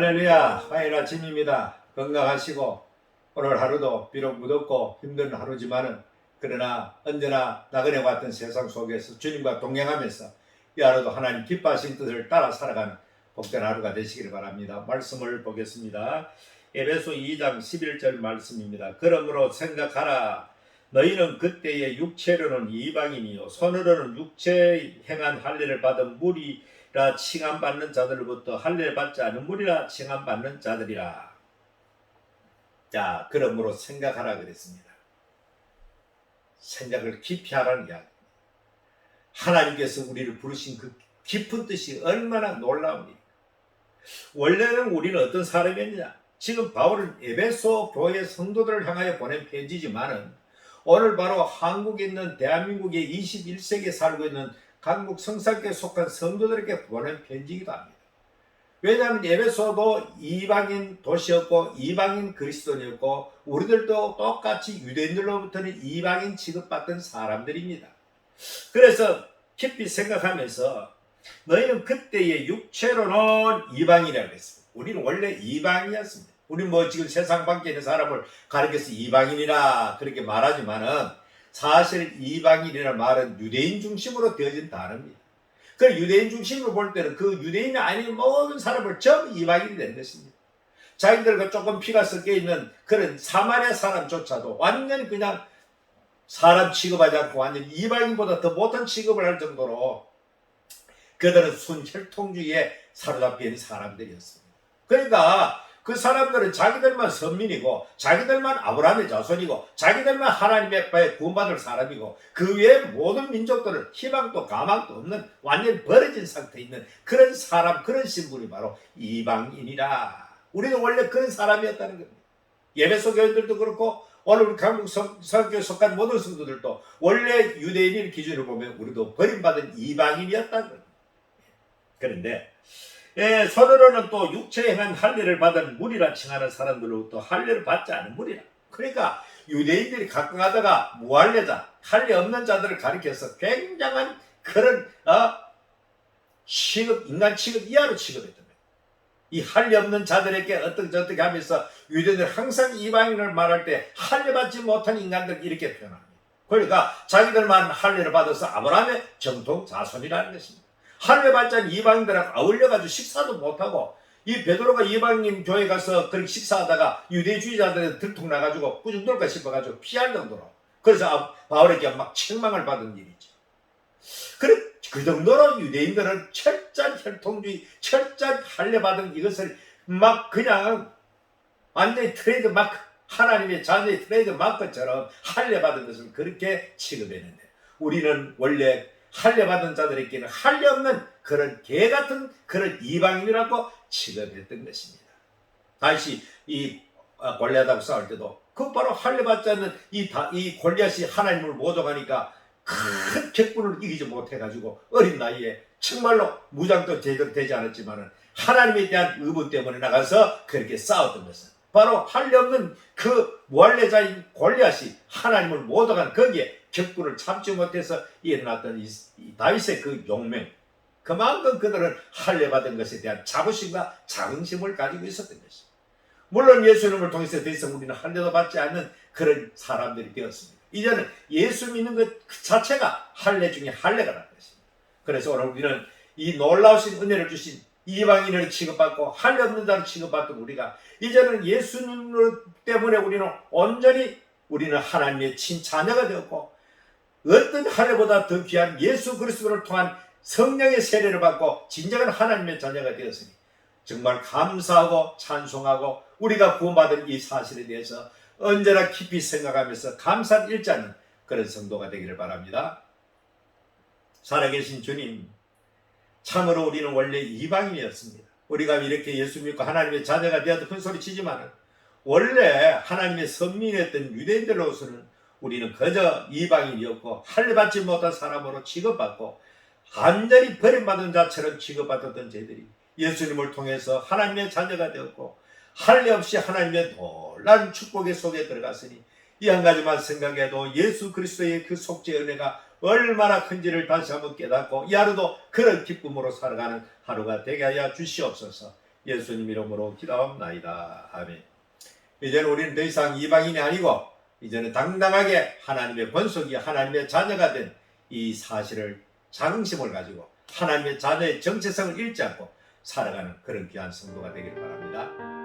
할렐루야 화요일 아침입니다. 건강하시고 오늘 하루도 비록 무덥고 힘든 하루지만은 그러나 언제나 나그네 같은 세상 속에서 주님과 동행하면서 이 하루도 하나님 기뻐하신 뜻을 따라 살아가는 복된 하루가 되시기를 바랍니다. 말씀을 보겠습니다. 에베소 2장 11절 말씀입니다. 그러므로 생각하라. 너희는 그때의 육체로는 이방인이요 손으로는 육체에 행한 할례를 받은 무리 라 칭함받는 자들로부터 할례를 받지 않은 무리라 칭함받는 자들이라. 자, 그러므로 생각하라 그랬습니다. 생각을 깊이 하라는 이야기. 하나님께서 우리를 부르신 그 깊은 뜻이 얼마나 놀라운지. 원래는 우리는 어떤 사람이었냐? 지금 바울은 에베소 교회 성도들을 향하여 보낸 편지지만은 오늘 바로 한국에 있는 대한민국의 21세기에 살고 있는 한국 성사교에 속한 성도들에게 보낸 편지이기도 합니다. 왜냐하면 에베소도 이방인 도시였고 이방인 그리스도인이었고 우리들도 똑같이 유대인들로부터는 이방인 취급받던 사람들입니다. 그래서 깊이 생각하면서 너희는 그때의 육체로는 이방인이라고 했습니다. 우리는 원래 이방이었습니다. 우리 뭐 지금 세상 밖에 있는 사람을 가리켜서 이방인이라 그렇게 말하지만은 사실 이방인이라는 말은 유대인 중심으로 되어진 단어입니다. 그 유대인 중심으로 볼 때는 그 유대인이 아닌 모든 사람을 전부 이방인이 된 것입니다. 자기들과 조금 피가 섞여 있는 그런 사마리아 사람조차도 완전히 그냥 사람 취급하지 않고 완전히 이방인보다 더 못한 취급을 할 정도로 그들은 순혈통주의에 사로잡혀 사람들이었습니다. 그러니까 그 사람들은 자기들만 선민이고 자기들만 아브라함의 자손이고 자기들만 하나님의 바에 구원받을 사람이고 그 외의 모든 민족들은 희망도 가망도 없는 완전히 버려진 상태에 있는 그런 사람 그런 신분이 바로 이방인이라. 우리는 원래 그런 사람이었다는 겁니다. 예배소 교인들도 그렇고 오늘 우리 강북 성교에 속한 모든 성도들도 원래 유대인의 기준을 보면 우리도 버림받은 이방인이었다는 겁니다. 그런데 예, 서로는 또 육체에 행한 할례를 받은 무리라 칭하는 사람들로부터 할례를 받지 않은 무리라. 그러니까 유대인들이 가끔 하다가 무할례자, 할례 없는 자들을 가리켜서 굉장한 그런 어, 취급, 인간 취급 이하로 취급했던 거예요. 이 할례 없는 자들에게 어떻게 저떻게 하면서 유대인들 항상 이방인을 말할 때 할례 받지 못한 인간들 이렇게 표현합니다. 그러니까 자기들만 할례를 받아서 아브라함의 정통 자손이라는 것입니다. 할례 받자는 이방인들하고 아울려가지고 식사도 못하고 이 베드로가 이방인 교회 가서 그렇게 식사하다가 유대주의자들에 들통 나가지고 꾸중 돌까 싶어가지고 피할 정도로 그래서 바울에게 막 책망을 받은 일이죠. 그래 그 정도로 유대인들은 철저한 혈통주의, 철저한 할례 받은 이것을 막 그냥 완전히 트레이드 마크 하나님의 자녀의 트레이드 마크처럼 할례 받은 것을 그렇게 취급했는데 우리는 원래 할례 받은 자들에게는 할례 없는 그런 개 같은 그런 이방인이라고 취급했던 것입니다. 다시 이 아, 골리앗하고 싸울 때도 그 바로 할례 받지 않는 이, 다, 이 골리앗이 하나님을 모독하니까 큰 객분을 이기지 못해가지고 어린 나이에 정말로 무장도 제대로 되지 않았지만은 하나님에 대한 의문 때문에 나가서 그렇게 싸웠던 것은 바로 할례 없는 그 무할례자인 골리앗이 하나님을 모독한 거기에 격분을 참지 못해서 일어났던 이, 이 다윗의 그 용맹 그만큼 그들은 할례 받은 것에 대한 자부심과 자긍심을 가지고 있었던 것이 물론 예수님을 통해서 더 이상 우리는 할례도 받지 않는 그런 사람들이 되었습니다. 이제는 예수 믿는 것 자체가 할례 중에 할례가 난 것입니다. 그래서 오늘 우리는 이 놀라우신 은혜를 주신 이방인을 취급받고 할례 없는 자를 취급받던 우리가 이제는 예수님 때문에 우리는 온전히 우리는 하나님의 친자녀가 되었고 어떤 할례보다 더 귀한 예수 그리스도를 통한 성령의 세례를 받고 진정한 하나님의 자녀가 되었으니 정말 감사하고 찬송하고 우리가 구원받은 이 사실에 대해서 언제나 깊이 생각하면서 감사를 않는 그런 성도가 되기를 바랍니다. 살아계신 주님, 참으로 우리는 원래 이방인이었습니다. 우리가 이렇게 예수 믿고 하나님의 자녀가 되어도 큰 소리 치지만 원래 하나님의 선민이었던 유대인들로서는 우리는 그저 이방인이었고 할례 받지 못한 사람으로 취급받고 완전히 버림받은 자처럼 취급받았던 저희들이 예수님을 통해서 하나님의 자녀가 되었고 할례 없이 하나님의 놀란 축복의 속에 들어갔으니 이 한 가지만 생각해도 예수 그리스도의 그 속죄 은혜가 얼마나 큰지를 다시 한번 깨닫고 이 하루도 그런 기쁨으로 살아가는 하루가 되게 하여 주시옵소서 예수님 이름으로 기도합나이다. 아멘. 이제는 우리는 더 이상 이방인이 아니고 이제는 당당하게 하나님의 권속이 하나님의 자녀가 된 이 사실을 자긍심을 가지고 하나님의 자녀의 정체성을 잃지 않고 살아가는 그런 귀한 성도가 되길 바랍니다.